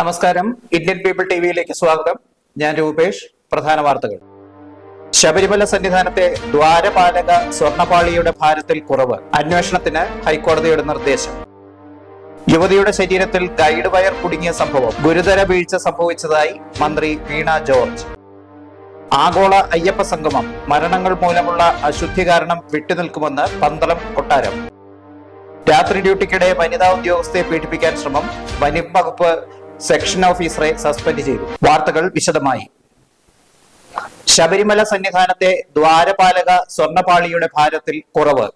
നമസ്കാരം. Indian people T വിയിലേക്ക് സ്വാഗതം. ഞാൻ രൂപേഷ്. പ്രധാന വാർത്തകൾ. ശബരിമല സന്നിധാനത്തെ ദ്വാരപാലക സ്വർണപാളിയുടെ ഭാരത്തിൽ കുറവ്. അന്വേഷണത്തിന് ഹൈക്കോടതിയുടെ നിർദ്ദേശം. യുവതിയുടെ ശരീരത്തിൽ ഗൈഡ് വയർ കുടുങ്ങിയ സംഭവം. ഗുരുതര വീഴ്ച സംഭവിച്ചതായി മന്ത്രി വീണ ജോർജ്. ആഗോള അയ്യപ്പ സംഗമം. മരണങ്ങൾ മൂലമുള്ള അശുദ്ധി കാരണം വിട്ടുനിൽക്കുമെന്ന് പന്തളം കൊട്ടാരം. രാത്രി ഡ്യൂട്ടിക്കിടെ വനിതാ ഉദ്യോഗസ്ഥയെ പീഡിപ്പിക്കാൻ ശ്രമം. വനം വകുപ്പ് സെക്ഷൻ ഓഫീസറെ സസ്പെൻഡ് ചെയ്തു. വാർത്തകൾ വിശദമായി. ശബരിമല സന്നിധാനത്തെ ദ്വാരപാലക സ്വർണപാളിയുടെ ഭാരത്തിൽ കുറവ്.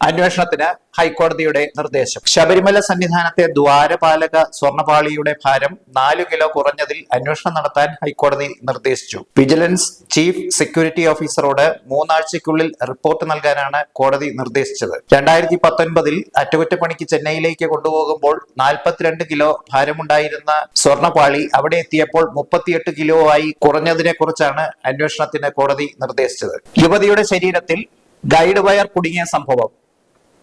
അന്വേഷണത്തിന് ഹൈക്കോടതിയുടെ നിർദ്ദേശം. ശബരിമല സന്നിധാനത്തെ ദ്വാരപാലക സ്വർണപാളിയുടെ ഭാരം നാലു കിലോ കുറഞ്ഞതിൽ അന്വേഷണം നടത്താൻ ഹൈക്കോടതി നിർദ്ദേശിച്ചു. വിജിലൻസ് ചീഫ് സെക്യൂരിറ്റി ഓഫീസറോട് മൂന്നാഴ്ചയ്ക്കുള്ളിൽ റിപ്പോർട്ട് നൽകാനാണ് കോടതി നിർദ്ദേശിച്ചത്. രണ്ടായിരത്തി പത്തൊൻപതിൽ അറ്റകുറ്റപ്പണിക്ക് ചെന്നൈയിലേക്ക് കൊണ്ടുപോകുമ്പോൾ നാൽപ്പത്തിരണ്ട് കിലോ ഭാരമുണ്ടായിരുന്ന സ്വർണപാളി അവിടെ എത്തിയപ്പോൾ മുപ്പത്തിയെട്ട് കിലോ ആയി കുറഞ്ഞതിനെ കുറിച്ചാണ് അന്വേഷണത്തിന് കോടതി നിർദ്ദേശിച്ചത്. യുവതിയുടെ ശരീരത്തിൽ ഗൈഡ് വയർ കുടുങ്ങിയ സംഭവം.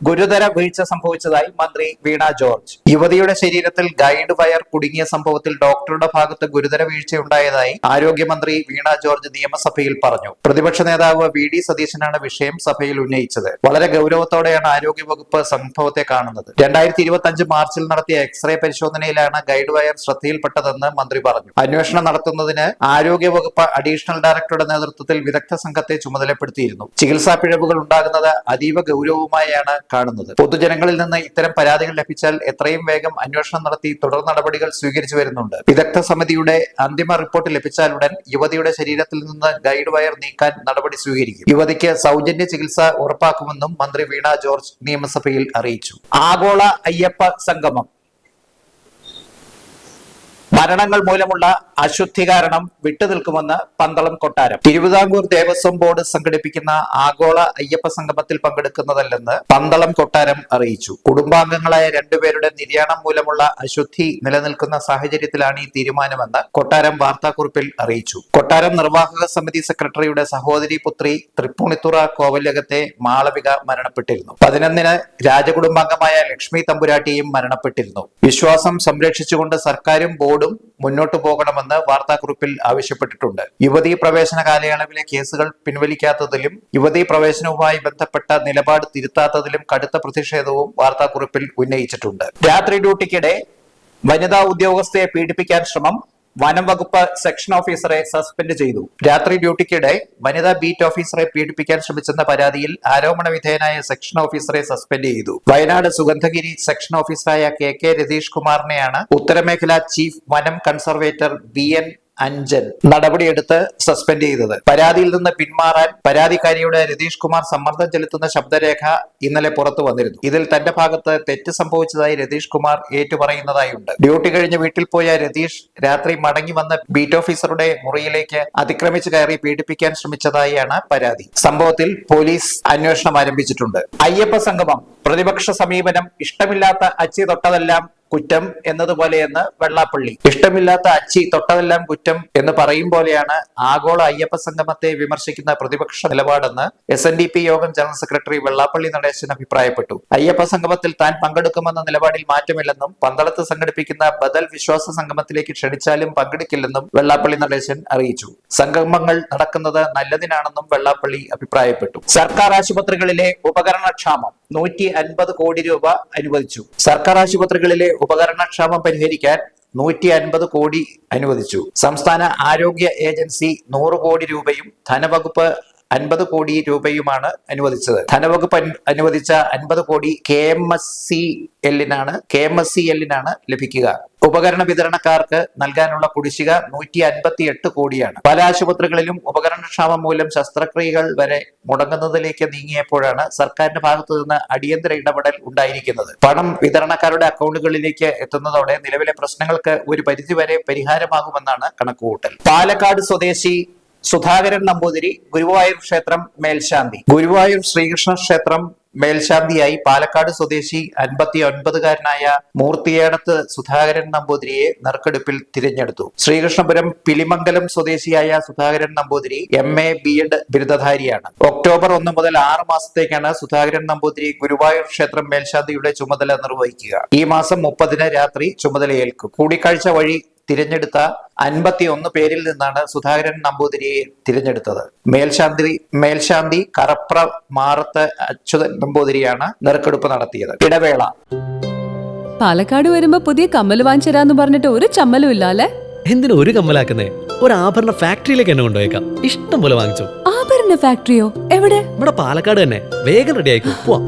ഗുരുതര വീഴ്ച സംഭവിച്ചതായി മന്ത്രി വീണ ജോർജ്. യുവതിയുടെ ശരീരത്തിൽ ഗൈഡ് വയർ കുടുങ്ങിയ സംഭവത്തിൽ ഡോക്ടറുടെ ഭാഗത്ത് ഗുരുതര വീഴ്ചയുണ്ടായതായി ആരോഗ്യമന്ത്രി വീണ ജോർജ് നിയമസഭയിൽ പറഞ്ഞു. പ്രതിപക്ഷ നേതാവ് വി ഡി സതീശനാണ് വിഷയം സഭയിൽ ഉന്നയിച്ചത്. വളരെ ഗൗരവത്തോടെയാണ് ആരോഗ്യവകുപ്പ് സംഭവത്തെ കാണുന്നത്. രണ്ടായിരത്തി ഇരുപത്തി അഞ്ച് മാർച്ചിൽ നടത്തിയ എക്സ്റേ പരിശോധനയിലാണ് ഗൈഡ് വയർ ശ്രദ്ധയിൽപ്പെട്ടതെന്ന് മന്ത്രി പറഞ്ഞു. അന്വേഷണം നടത്തുന്നതിന് ആരോഗ്യവകുപ്പ് അഡീഷണൽ ഡയറക്ടറുടെ നേതൃത്വത്തിൽ വിദഗ്ധ സംഘത്തെ ചുമതലപ്പെടുത്തിയിരുന്നു. ചികിത്സാ പിഴവുകൾ ഉണ്ടാകുന്നത് അതീവ ഗൗരവമായാണ് കാണുന്നത്. പൊതുജനങ്ങളിൽ നിന്ന് ഇത്തരം പരാതികൾ ലഭിച്ചാൽ എത്രയും വേഗം അന്വേഷണം നടത്തി തുടർ നടപടികൾ സ്വീകരിച്ചു വരുന്നുണ്ട്. വിദഗ്ധ സമിതിയുടെ അന്തിമ റിപ്പോർട്ട് ലഭിച്ചാലുടൻ യുവതിയുടെ ശരീരത്തിൽ നിന്ന് ഗൈഡ് വയർ നീക്കാൻ നടപടി സ്വീകരിക്കും. യുവതിക്ക് സൗജന്യ ചികിത്സ ഉറപ്പാക്കുമെന്നും മന്ത്രി വീണ ജോർജ് നിയമസഭയിൽ അറിയിച്ചു. ആഗോള അയ്യപ്പ സംഗമം. മരണങ്ങൾ മൂലമുള്ള അശുദ്ധി കാരണം വിട്ടുനിൽക്കുമെന്ന് പന്തളം കൊട്ടാരം. തിരുവിതാംകൂർ ദേവസ്വം ബോർഡ് സംഘടിപ്പിക്കുന്ന ആഗോള അയ്യപ്പ സംഗമത്തിൽ പങ്കെടുക്കുന്നതല്ലെന്ന് പന്തളം കൊട്ടാരം അറിയിച്ചു. കുടുംബാംഗങ്ങളായ രണ്ടുപേരുടെ നിര്യാണം മൂലമുള്ള അശുദ്ധി നിലനിൽക്കുന്ന സാഹചര്യത്തിലാണ് ഈ തീരുമാനമെന്ന് കൊട്ടാരം വാർത്താക്കുറിപ്പിൽ അറിയിച്ചു. കൊട്ടാരം നിർവാഹക സമിതി സെക്രട്ടറിയുടെ സഹോദരി പുത്രി തൃപ്പൂണിത്തുറ കോവലകത്തെ മാളവിക മരണപ്പെട്ടിരുന്നു. പതിനൊന്നിന് രാജകുടുംബാംഗമായ ലക്ഷ്മി തമ്പുരാട്ടിയും മരണപ്പെട്ടിരുന്നു. വിശ്വാസം സംരക്ഷിച്ചുകൊണ്ട് സർക്കാരും ബോർഡും മുന്നോട്ടു പോകണമെന്ന് വാർത്താക്കുറിപ്പിൽ ആവശ്യപ്പെട്ടിട്ടുണ്ട്. യുവതീ പ്രവേശന കാലയളവിലെ കേസുകൾ പിൻവലിക്കാത്തതിലും യുവതീ പ്രവേശനവുമായി ബന്ധപ്പെട്ട നിലപാട് തിരുത്താത്തതിലും കടുത്ത പ്രതിഷേധവും വാർത്താക്കുറിപ്പിൽ ഉന്നയിച്ചിട്ടുണ്ട്. രാത്രി ഡ്യൂട്ടിക്കിടെ വനിതാ ഉദ്യോഗസ്ഥയെ പീഡിപ്പിക്കാൻ ശ്രമം വനം വകുപ്പ് സെക്ഷൻ ഓഫീസറെ സസ്പെൻഡ് ചെയ്തു. രാത്രി ഡ്യൂട്ടിക്കിടെ വനിതാ ബീറ്റ് ഓഫീസറെ പീഡിപ്പിക്കാൻ ശ്രമിച്ചെന്ന പരാതിയിൽ ആരോപണ വിധേയനായ സെക്ഷൻ ഓഫീസറെ സസ്പെൻഡ് ചെയ്തു. വയനാട് സുഗന്ധഗിരി സെക്ഷൻ ഓഫീസറായ കെ കെ രതീഷ് കുമാറിനെയാണ് ഉത്തരമേഖല ചീഫ് വനം കൺസർവേറ്റർ ബി എൻ അഞ്ചൻ നടപടിയെടുത്ത് സസ്പെൻഡ് ചെയ്തത്. പരാതിയിൽ നിന്ന് പിന്മാറാൻ പരാതിക്കാരിയുടെ രതീഷ് കുമാർ സമ്മർദ്ദം ചെലുത്തുന്ന ശബ്ദരേഖ ഇന്നലെ പുറത്തു വന്നിരുന്നു. ഇതിൽ തന്റെ ഭാഗത്ത് തെറ്റ് സംഭവിച്ചതായി രതീഷ് കുമാർ ഏറ്റുപറയുന്നതായുണ്ട്. ഡ്യൂട്ടി കഴിഞ്ഞ് വീട്ടിൽ പോയ രതീഷ് രാത്രി മടങ്ങി വന്ന ബീറ്റ് ഓഫീസറുടെ മുറിയിലേക്ക് അതിക്രമിച്ചു കയറി പീഡിപ്പിക്കാൻ ശ്രമിച്ചതായാണ് പരാതി. സംഭവത്തിൽ പോലീസ് അന്വേഷണം ആരംഭിച്ചിട്ടുണ്ട്. അയ്യപ്പ സംഗമം പ്രതിപക്ഷ സമീപനം ഇഷ്ടമില്ലാത്ത അച്ചി തൊട്ടതെല്ലാം കുറ്റം എന്നതുപോലെയെന്ന് വെള്ളാപ്പള്ളി. ഇഷ്ടമില്ലാത്ത അച്ചി തൊട്ടതെല്ലാം കുറ്റം എന്ന് പറയും പോലെയാണ് ആഗോള അയ്യപ്പ സംഗമത്തെ വിമർശിക്കുന്ന പ്രതിപക്ഷ നിലപാടെന്ന് S N D P Yogam general secretary Vellappally Natesan അഭിപ്രായപ്പെട്ടു. അയ്യപ്പ സംഗമത്തിൽ താൻ പങ്കെടുക്കുമെന്ന നിലപാടിൽ മാറ്റമില്ലെന്നും പന്തളത്ത് സംഘടിപ്പിക്കുന്ന ബദൽ വിശ്വാസ സംഗമത്തിലേക്ക് ക്ഷണിച്ചാലും പങ്കെടുക്കില്ലെന്നും വെള്ളാപ്പള്ളി നടേശൻ അറിയിച്ചു. സംഗമങ്ങൾ നടക്കുന്നത് നല്ലതിനാണെന്നും വെള്ളാപ്പള്ളി അഭിപ്രായപ്പെട്ടു. സർക്കാർ ആശുപത്രികളിലെ ഉപകരണക്ഷാമം നൂറ്റി അൻപത് കോടി രൂപ അനുവദിച്ചു. സർക്കാർ ആശുപത്രികളിലെ ഉപകരണക്ഷാമം പരിഹരിക്കാൻ നൂറ്റി അൻപത് കോടി അനുവദിച്ചു. സംസ്ഥാന ആരോഗ്യ ഏജൻസി നൂറ് കോടി രൂപയും ധനവകുപ്പ് അൻപത് കോടി രൂപയുമാണ് അനുവദിച്ചത്. ധനവകുപ്പ് അനുവദിച്ച അൻപത് കോടി കെ എം എസ് സി എല്ലിനാണ് കെ എം എസ് സി എല്ലിനാണ് ലഭിക്കുക. ഉപകരണ വിതരണക്കാർക്ക് നൽകാനുള്ള കുടിശ്ശിക നൂറ്റി അൻപത്തി എട്ട് കോടിയാണ്. പല ആശുപത്രികളിലും ഉപകരണക്ഷാമം മൂലം ശസ്ത്രക്രിയകൾ വരെ മുടങ്ങുന്നതിലേക്ക് നീങ്ങിയപ്പോഴാണ് സർക്കാരിന്റെ ഭാഗത്തു നിന്ന് അടിയന്തര ഇടപെടൽ ഉണ്ടായിരിക്കുന്നത്. പണം വിതരണക്കാരുടെ അക്കൗണ്ടുകളിലേക്ക് എത്തുന്നതോടെ നിലവിലെ പ്രശ്നങ്ങൾക്ക് ഒരു പരിധിവരെ പരിഹാരമാകുമെന്നാണ് കണക്കുകൂട്ടൽ. പാലക്കാട് സ്വദേശി സുധാകരൻ നമ്പൂതിരി ഗുരുവായൂർ ക്ഷേത്രം മേൽശാന്തി. ഗുരുവായൂർ ശ്രീകൃഷ്ണ ക്ഷേത്രം മേൽശാന്തിയായി പാലക്കാട് സ്വദേശി അൻപത്തി ഒൻപതുകാരനായ മൂർത്തിയേടത്ത് സുധാകരൻ നമ്പൂതിരിയെ നറുക്കെടുപ്പിൽ തിരഞ്ഞെടുത്തു. ശ്രീകൃഷ്ണപുരം പിലിമംഗലം സ്വദേശിയായ Sudhakaran Namboothiri M A B Ed ബിരുദധാരിയാണ്. October ഒന്ന് മുതൽ ആറ് മാസത്തേക്കാണ് സുധാകരൻ നമ്പൂതിരി ഗുരുവായൂർ ക്ഷേത്രം മേൽശാന്തിയുടെ ചുമതല നിർവഹിക്കുക. ഈ മാസം മുപ്പതിന് രാത്രി ചുമതലയേൽക്കും. കൂടിക്കാഴ്ച വഴി തിരഞ്ഞെടുത്ത അൻപത്തി ഒന്ന് പേരിൽ നിന്നാണ് സുധാകരൻ നമ്പൂതിരിയെ തിരഞ്ഞെടുത്തത്. മേൽശാന്തി മേൽശാന്തി കറപ്ര മാറത്ത് അച്യുതൻ നമ്പൂതിരിയാണ് നറുക്കെടുപ്പ് നടത്തിയത്. ഇടവേള. പാലക്കാട് വരുമ്പോ പുതിയ കമ്മൽ വാങ്ങിച്ചരാന്ന് പറഞ്ഞിട്ട് ഒരു ചമ്മലും ഇല്ല അല്ലെ എന്തിനു ഒരു കമ്മലാക്കുന്നേ? ഒരു ആഭരണ ഫാക്ടറിയിലേക്ക് എന്നെ കൊണ്ടുപോയേക്കാം. ഇഷ്ടം പോലെ വാങ്ങിച്ചു. ആഭരണ ഫാക്ടറിയോ? എവിടെ? ഇവിടെ പാലക്കാട് തന്നെ. വേഗം റെഡി ആയിക്കോ. പോവാം.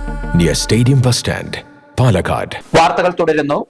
near stadium bus stand Palakkad വാർത്തകൾ തുടരുന്നു.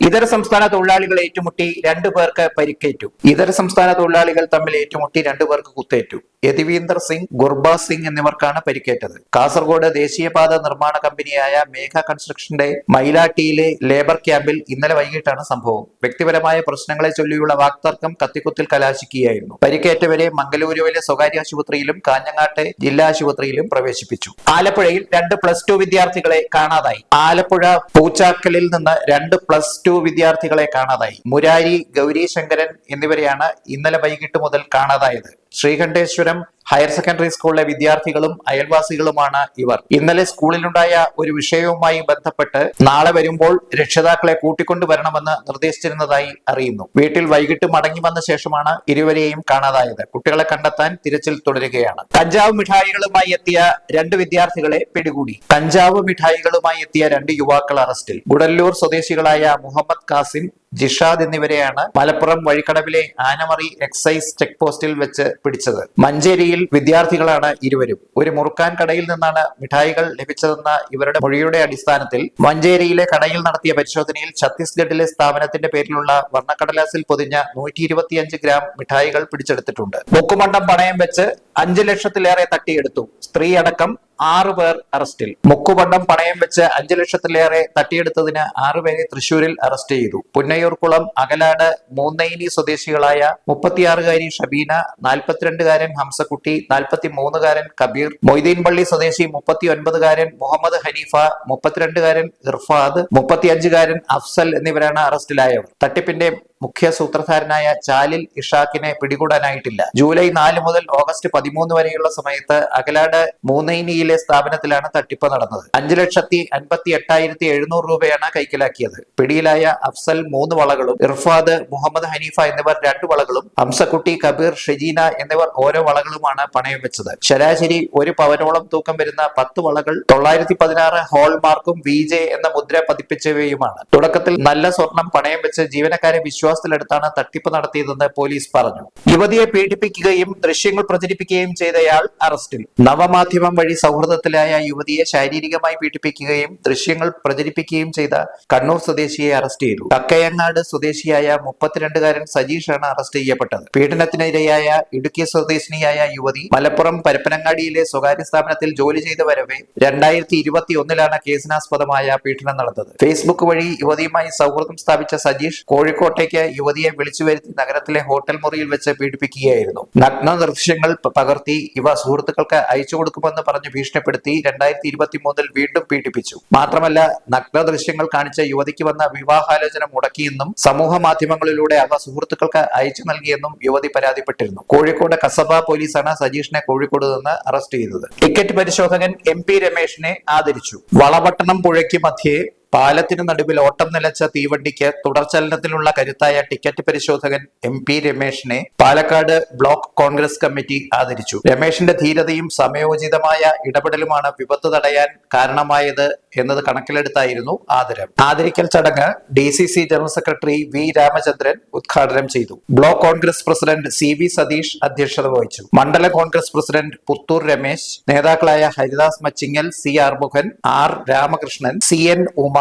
ഇതര സംസ്ഥാന തൊഴിലാളികൾ ഏറ്റുമുട്ടി രണ്ടു പേർക്ക് പരിക്കേറ്റു. ഇതര സംസ്ഥാന തൊഴിലാളികൾ തമ്മിൽ ഏറ്റുമുട്ടി രണ്ടു പേർക്ക് കുത്തേറ്റു. യതിവീന്ദർ സിംഗ് ഗുർബാസ് സിംഗ് എന്നിവർക്കാണ് പരിക്കേറ്റത്. കാസർഗോഡ് ദേശീയപാത നിർമ്മാണ കമ്പനിയായ മേഘ കൺസ്ട്രക്ഷന്റെ മൈലാട്ടിയിലെ ലേബർ ക്യാമ്പിൽ ഇന്നലെ വൈകിട്ടാണ് സംഭവം. വ്യക്തിപരമായ പ്രശ്നങ്ങളെ ചൊല്ലിയുള്ള വാക്തർക്കം കത്തിക്കുത്തിൽ കലാശിക്കുകയായിരുന്നു. പരിക്കേറ്റവരെ മംഗലൂരുവിലെ സ്വകാര്യ ആശുപത്രിയിലും കാഞ്ഞങ്ങാട്ടെ ജില്ലാ ആശുപത്രിയിലും പ്രവേശിപ്പിച്ചു. ആലപ്പുഴയിൽ രണ്ട് പ്ലസ് ടു വിദ്യാർത്ഥികളെ കാണാതായി. ആലപ്പുഴ പൂച്ചാക്കലിൽ നിന്ന് രണ്ട് പ്ലസ് ടു വിദ്യാർത്ഥികളെ കാണാതായി. മുരാരി ഗൗരി ശങ്കരൻ എന്നിവരെയാണ് ഇന്നലെ വൈകിട്ട് മുതൽ കാണാതായത്. ശ്രീകണ്ഠേശ്വരം Instagram ഹയർ സെക്കൻഡറി സ്കൂളിലെ വിദ്യാർത്ഥികളും അയൽവാസികളുമാണ് ഇവർ. ഇന്നലെ സ്കൂളിലുണ്ടായ ഒരു വിഷയവുമായി ബന്ധപ്പെട്ട് നാളെ വരുമ്പോൾ രക്ഷിതാക്കളെ കൂട്ടിക്കൊണ്ടുവരണമെന്ന് നിർദ്ദേശിച്ചിരുന്നതായി അറിയുന്നു. വീട്ടിൽ വൈകിട്ട് മടങ്ങി വന്ന ശേഷമാണ് ഇരുവരെയും കാണാതായത്. കുട്ടികളെ കണ്ടെത്താൻ തിരച്ചിൽ തുടരുകയാണ്. കഞ്ചാവ് മിഠായികളുമായി എത്തിയ രണ്ട് വിദ്യാർത്ഥികളെ പിടികൂടി. കഞ്ചാവ് മിഠായികളുമായി എത്തിയ രണ്ട് യുവാക്കൾ അറസ്റ്റിൽ. ഗുഡല്ലൂർ സ്വദേശികളായ മുഹമ്മദ് കാസിം ജിഷാദ് എന്നിവരെയാണ് മലപ്പുറം വഴിക്കടവിലെ ആനമറി എക്സൈസ് ചെക്ക് പോസ്റ്റിൽ വെച്ച് പിടിച്ചത്. മഞ്ചേരിയിൽ വിദ്യാർത്ഥികളാണ് ഇരുവരും. ഒരു മുറുക്കാൻ കടയിൽ നിന്നാണ് മിഠായികൾ ലഭിച്ചതെന്ന ഇവരുടെ മൊഴിയുടെ അടിസ്ഥാനത്തിൽ മഞ്ചേരിയിലെ കടയിൽ നടത്തിയ പരിശോധനയിൽ ഛത്തീസ്ഗഡിലെ സ്ഥാപനത്തിന്റെ പേരിലുള്ള വർണക്കടലാസിൽ പൊതിഞ്ഞ നൂറ്റി ഇരുപത്തിയഞ്ച് ഗ്രാം മിഠായികൾ പിടിച്ചെടുത്തിട്ടുണ്ട്. മുക്കുമണ്ടം പണയം വെച്ച് അഞ്ചു ലക്ഷത്തിലേറെ തട്ടിയെടുത്തു. സ്ത്രീ അടക്കം ആറു പേർ അറസ്റ്റിൽ. മുക്കുപണ്ടം പണയം വെച്ച് അഞ്ചു ലക്ഷത്തിലേറെ തട്ടിയെടുത്തതിന് ആറുപേരെ തൃശൂരിൽ അറസ്റ്റ് ചെയ്തു. പുന്നയൂർക്കുളം അകലാട് മൂന്നൈനി സ്വദേശികളായ മുപ്പത്തിയാറുകാരി ഷബീന നാൽപ്പത്തിരണ്ടുകാരൻ ഹംസക്കുട്ടി നാൽപ്പത്തി മൂന്നുകാരൻ കബീർ മൊയ്തീൻപള്ളി സ്വദേശി മുപ്പത്തി ഒൻപതുകാരൻ മുഹമ്മദ് ഹനീഫ മുപ്പത്തിരണ്ടുകാരൻ ഇർഫാദ് മുപ്പത്തിയഞ്ചുകാരൻ അഫ്സൽ എന്നിവരാണ് അറസ്റ്റിലായവർ. തട്ടിപ്പിന്റെ മുഖ്യ സൂത്രധാരനായ ചാലിൽ ഇഷാഖിനെ പിടികൂടാനായിട്ടില്ല. ജൂലൈ നാല് മുതൽ ഓഗസ്റ്റ് പതിമൂന്ന് വരെയുള്ള സമയത്ത് അകലാട് മൂന്നൈനിയിലെ സ്ഥാപനത്തിലാണ് തട്ടിപ്പ് നടന്നത്. അഞ്ചു ലക്ഷത്തി അൻപത്തി എട്ടായിരത്തി എഴുന്നൂറ് രൂപയാണ് കൈക്കലാക്കിയത്. പിടിയിലായ അഫ്സൽ മൂന്ന് വളകളും ഇർഫാദ് മുഹമ്മദ് ഹനീഫ എന്നിവർ രണ്ട് വളകളും ഹംസക്കുട്ടി കബീർ ഷെജീന എന്നിവർ ഓരോ വളകളുമാണ് പണയം വെച്ചത്. ശരാശരി ഒരു പവനോളം തൂക്കം വരുന്ന പത്ത് വളകൾ തൊള്ളായിരത്തി പതിനാറ് ഹോൾമാർക്കും വി ജെ എന്ന മുദ്ര പതിപ്പിച്ചവയുമാണ്. തുടക്കത്തിൽ നല്ല സ്വർണം പണയം വെച്ച് ജീവനക്കാരെ വിശ്വാസത്തിലെടുത്താണ് തട്ടിപ്പ് നടത്തിയതെന്ന് പോലീസ് പറഞ്ഞു. യുവതിയെ പീഡിപ്പിക്കുകയും ദൃശ്യങ്ങൾ പ്രചരിപ്പിക്കുകയും ചെയ്തയാൾ അറസ്റ്റിൽ. നവമാധ്യമം വഴി സൗഹൃദത്തിലായ യുവതിയെ ശാരീരികമായി പീഡിപ്പിക്കുകയും ദൃശ്യങ്ങൾ പ്രചരിപ്പിക്കുകയും ചെയ്ത കണ്ണൂർ സ്വദേശിയെ അറസ്റ്റ് ചെയ്തു. കക്കയങ്ങാട് സ്വദേശിയായ മുപ്പത്തിരണ്ടുകാരൻ സജീഷാണ് അറസ്റ്റ് ചെയ്യപ്പെട്ടത്. പീഡനത്തിനിരയായ ഇടുക്കി സ്വദേശിനിയായ യുവതി മലപ്പുറം പരപ്പനങ്ങാടിയിലെ സ്വകാര്യ സ്ഥാപനത്തിൽ ജോലി ചെയ്തു വരവെ രണ്ടായിരത്തി ഇരുപത്തി ഒന്നിലാണ് കേസിനാസ്പദമായ പീഡനം നടന്നത്. ഫേസ്ബുക്ക് വഴി യുവതിയുമായി സൗഹൃദം സ്ഥാപിച്ച സജീഷ് കോഴിക്കോട്ടേക്ക് ഉച്ചയ്ക്ക് യുവതിയെ വിളിച്ചു വരുത്തി നഗരത്തിലെ ഹോട്ടൽ മുറിയിൽ വെച്ച് പീഡിപ്പിക്കുകയായിരുന്നു. നഗ്ന ദൃശ്യങ്ങൾ പകർത്തി ഇവ സുഹൃത്തുക്കൾക്ക് അയച്ചു കൊടുക്കുമെന്ന് പറഞ്ഞ് ഭീഷണിപ്പെടുത്തി രണ്ടായിരത്തി ഇരുപത്തി മൂന്നിൽ വീണ്ടും പീഡിപ്പിച്ചു. മാത്രമല്ല നഗ്ന ദൃശ്യങ്ങൾ കാണിച്ച യുവതിക്ക് വന്ന വിവാഹാലോചന മുടക്കിയെന്നും സമൂഹ മാധ്യമങ്ങളിലൂടെ അവ സുഹൃത്തുക്കൾക്ക് അയച്ചു നൽകിയെന്നും യുവതി പരാതിപ്പെട്ടിരുന്നു. കോഴിക്കോട് കസബ പോലീസാണ് സജീഷിനെ കോഴിക്കോട് നിന്ന് അറസ്റ്റ് ചെയ്തത്. ടിക്കറ്റ് പരിശോധകൻ എം പി രമേശിനെ ആദരിച്ചു. വളപട്ടണം പുഴയ്ക്ക് മധ്യേ പാലത്തിന് നടുവിൽ ഓട്ടം നിലച്ച തീവണ്ടിക്ക് തുടർചലനത്തിനുള്ള കരുത്തായ ടിക്കറ്റ് പരിശോധകൻ എം പി രമേശിനെ പാലക്കാട് ബ്ലോക്ക് കോൺഗ്രസ് കമ്മിറ്റി ആദരിച്ചു. രമേശിന്റെ ധീരതയും സമയോചിതമായ ഇടപെടലുമാണ് വിപത്ത് തടയാൻ കാരണമായത് എന്നത് കണക്കിലെടുത്തായിരുന്നു ആദരം. ആദരിക്കൽ ചടങ്ങ് D C C general secretary V Ramachandran ഉദ്ഘാടനം ചെയ്തു. Block Congress president C V Satheesh അധ്യക്ഷത വഹിച്ചു. മണ്ഡല കോൺഗ്രസ് പ്രസിഡന്റ് പുത്തൂർ രമേശ് നേതാക്കളായ Haridas Machingal C R Arumukhan R Ramakrishnan C N Uma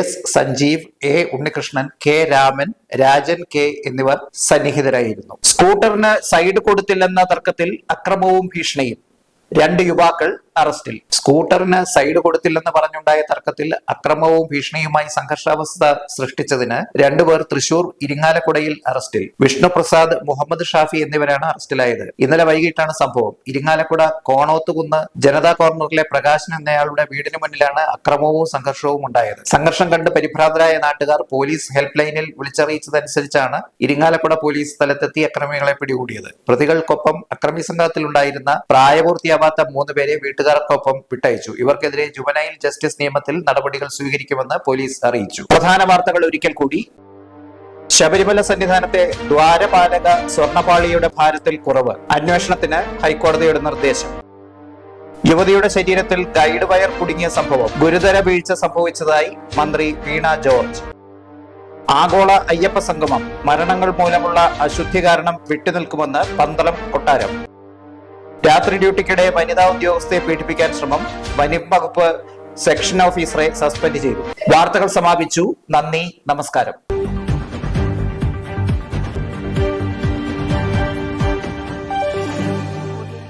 S Sanjeev A Unnikrishnan K Raman Rajan K എന്നിവർ സന്നിഹിതരായിരുന്നു. സ്കൂട്ടറിന് side കൊടുത്തില്ലെന്ന തർക്കത്തിൽ അക്രമവും ഭീഷണിയും. രണ്ട് യുവാക്കൾ അറസ്റ്റിൽ. സ്കൂട്ടറിന് സൈഡ് കൊടുത്തില്ലെന്ന് പറഞ്ഞുണ്ടായ തർക്കത്തിൽ അക്രമവും ഭീഷണിയുമായി സംഘർഷാവസ്ഥ സൃഷ്ടിച്ചതിന് രണ്ടുപേർ തൃശൂർ ഇരിങ്ങാലക്കുടയിൽ അറസ്റ്റിൽ. വിഷ്ണുപ്രസാദ് മുഹമ്മദ് ഷാഫി എന്നിവരാണ് അറസ്റ്റിലായത്. ഇന്നലെ വൈകിട്ടാണ് സംഭവം. ഇരിങ്ങാലക്കുട കോണോത്തുകുന്ന് ജനതാ കോർണറിലെ പ്രകാശൻ എന്നയാളുടെ വീടിന് മുന്നിലാണ് അക്രമവും സംഘർഷവും ഉണ്ടായത്. സംഘർഷം കണ്ട് പരിഭ്രാന്തരായ നാട്ടുകാർ പോലീസ് ഹെൽപ്പ് ലൈനിൽ വിളിച്ചറിയിച്ചതനുസരിച്ചാണ് ഇരിങ്ങാലക്കുട പോലീസ് സ്ഥലത്തെത്തി അക്രമികളെ പിടികൂടിയത്. പ്രതികൾക്കൊപ്പം അക്രമി സംഘത്തിലുണ്ടായിരുന്ന പ്രായപൂർത്തിയാവാത്ത മൂന്ന് പേരെ വീട്ടുകാർക്കൊപ്പം വിട്ടയച്ചു. ഇവർക്കെതിരെ ജുവനൈൽ ജസ്റ്റിസ് നിയമത്തിൽ നടപടികൾ സ്വീകരിക്കുമെന്ന് പോലീസ് അറിയിച്ചു. പ്രധാന വാർത്തകൾ ഒരിക്കൽ കൂടി. ശബരിമല സന്നിധാനത്തെ ദ്വാരപാലക സ്വർണപാളിയുടെ ഭാരത്തിൽ കുറവ്. അന്വേഷണത്തിന് ഹൈക്കോടതിയുടെ നിർദ്ദേശം. യുവതിയുടെ ശരീരത്തിൽ ഗൈഡ് വയർ കുടുങ്ങിയ സംഭവം. ഗുരുതര വീഴ്ച സംഭവിച്ചതായി മന്ത്രി വീണ ജോർജ്. ആഗോള അയ്യപ്പ സംഗമം. മരണങ്ങൾ മൂലമുള്ള അശുദ്ധി കാരണം വിട്ടുനിൽക്കുമെന്ന് പന്തളം കൊട്ടാരം. രാത്രി ഡ്യൂട്ടിക്കിടെ വനിതാ ഉദ്യോഗസ്ഥയെ പീഡിപ്പിക്കാൻ ശ്രമം വനം വകുപ്പ് സെക്ഷൻ ഓഫീസറെ സസ്പെൻഡ് ചെയ്തു. വാർത്തകൾ സമാപിച്ചു. നന്ദി. നമസ്കാരം.